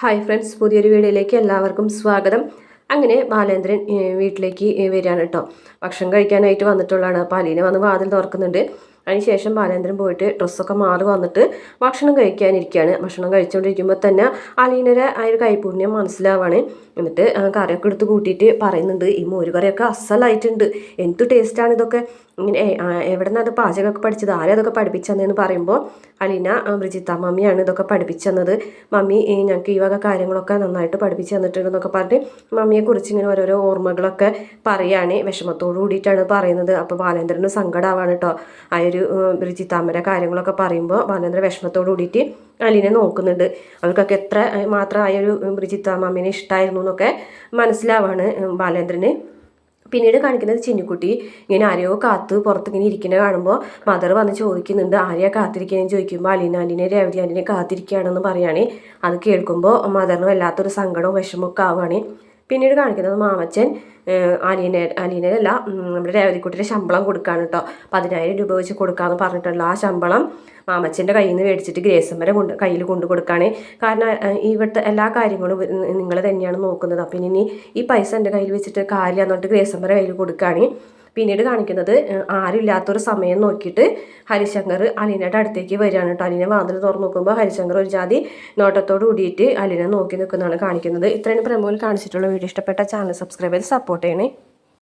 Hi friends പുതിയൊരു വീഡിയോയിലേക്ക് എല്ലാവർക്കും സ്വാഗതം. അങ്ങനെ ബാലേന്ദ്രൻ വീട്ടിലേക്ക് വരികയാണ് കേട്ടോ. ഭക്ഷണം കഴിക്കാനായിട്ട് വന്നിട്ടുള്ളതാണ്. അപ്പോൾ അലീന വന്ന് വാതിൽ തുറക്കുന്നുണ്ട്. അതിനുശേഷം ബാലേന്ദ്രൻ പോയിട്ട് ഡ്രസ്സൊക്കെ മാറി വന്നിട്ട് ഭക്ഷണം കഴിക്കാനിരിക്കുകയാണ്. ഭക്ഷണം കഴിച്ചുകൊണ്ടിരിക്കുമ്പോൾ തന്നെ അലീനയുടെ ആ ഒരു കൈപുണ്യം മനസ്സിലാവാണ്. എന്നിട്ട് കറിയൊക്കെ എടുത്ത് കൂട്ടിയിട്ട് പറയുന്നുണ്ട് ഈ മോര് കറിയൊക്കെ അസലായിട്ടുണ്ട്. എന്ത് ടേസ്റ്റാണ് ഇതൊക്കെ? ഇങ്ങനെ എവിടെ നിന്നത് പാചകമൊക്കെ പഠിച്ചത്? ആരും അതൊക്കെ പഠിപ്പിച്ചതെന്ന് പറയുമ്പോൾ അലീന ബ്രിജിത്ത മമ്മിയാണ് ഇതൊക്കെ പഠിപ്പിച്ചെന്നത്. മമ്മി ഞങ്ങൾക്ക് ഈ വക കാര്യങ്ങളൊക്കെ നന്നായിട്ട് പഠിപ്പിച്ച് തന്നിട്ടുണ്ടെന്നൊക്കെ പറഞ്ഞിട്ട് മമ്മിയെക്കുറിച്ച് ഇങ്ങനെ ഓരോരോ ഓർമ്മകളൊക്കെ പറയുകയാണ് വിഷമത്തോടു കൂടിയിട്ടാണ് പറയുന്നത്. അപ്പോൾ ബാലേന്ദ്രന് സങ്കടമാവാണ് കേട്ടോ ആ ഒരു ബ്രിജിത്താമ്മയുടെ കാര്യങ്ങളൊക്കെ പറയുമ്പോൾ ബാലേന്ദ്രൻ വിഷമത്തോടു കൂടിയിട്ട് അലീനെ നോക്കുന്നുണ്ട്. അവർക്കൊക്കെ എത്ര മാത്രം ആ ഒരു ബ്രിജിത്താമ്മിനെ ഇഷ്ടമായിരുന്നു എന്നൊക്കെ മനസ്സിലാവാണ് ബാലേന്ദ്രന്. പിന്നീട് കാണിക്കുന്നത് ചിന്നിക്കുട്ടി. ഇങ്ങനെ ആരെയോ കാത്ത് പുറത്തിങ്ങനെ ഇരിക്കുന്നത് കാണുമ്പോൾ മദർ വന്ന് ചോദിക്കുന്നുണ്ട് ആരെയാ കാത്തിരിക്കുന്നതെന്ന് ചോദിക്കുമ്പോൾ അലീന അലീനെ രേവതി ആന്റിനെ കാത്തിരിക്കുകയാണെന്ന് പറയുകയാണ് അത് കേൾക്കുമ്പോൾ മദറിന് വല്ലാത്തൊരു സങ്കടവും വിഷമമൊക്കെ ആവുകയാണ്. പിന്നീട് കാണിക്കുന്നത് മാമച്ചൻ അലീന അലീനയല്ല നമ്മുടെ രേവതിക്കുട്ടിയുടെ ശമ്പളം കൊടുക്കാണ് കേട്ടോ പതിനായിരം രൂപ വെച്ച് കൊടുക്കാമെന്ന് പറഞ്ഞിട്ടുള്ള ആ ശമ്പളം മാമച്ചന്റെ കയ്യിൽ നിന്ന് മേടിച്ചിട്ട് ഗ്രേസമ്മരെ കൊണ്ട് കയ്യിൽ കൊണ്ടു കൊടുക്കുകയാണ് കാരണം ഇവിടുത്തെ എല്ലാ കാര്യങ്ങളും നിങ്ങൾ തന്നെയാണ് നോക്കുന്നത്. അപ്പം ഇനി ഈ പൈസ എന്റെ കയ്യിൽ വെച്ചിട്ട് കാര്യമാണെന്ന് പറഞ്ഞിട്ട് ഗ്രേസമ്മരെ കയ്യിൽ കൊടുക്കുകയാണ് പിന്നീട് കാണിക്കുന്നത് ആരുമില്ലാത്തൊരു സമയം നോക്കിയിട്ട് ഹരിശങ്കർ അലീനയുടെ അടുത്തേക്ക് വരികയാണ് കേട്ടോ. അലീന വാതിൽ തുറന്നു നോക്കുമ്പോൾ ഹരിശങ്കർ ഒരു ജാതി നോട്ടത്തോട് കൂടിയിട്ട് അലീന നോക്കി നിൽക്കുന്നതാണ് കാണിക്കുന്നത്. ഇത്രയും പ്രമുഖം കാണിച്ചിട്ടുള്ള വീഡിയോ. ഇഷ്ടപ്പെട്ട ചാനൽ സബ്സ്ക്രൈബ് ചെയ്ത് സപ്പോർട്ട് ചെയ്യണേ.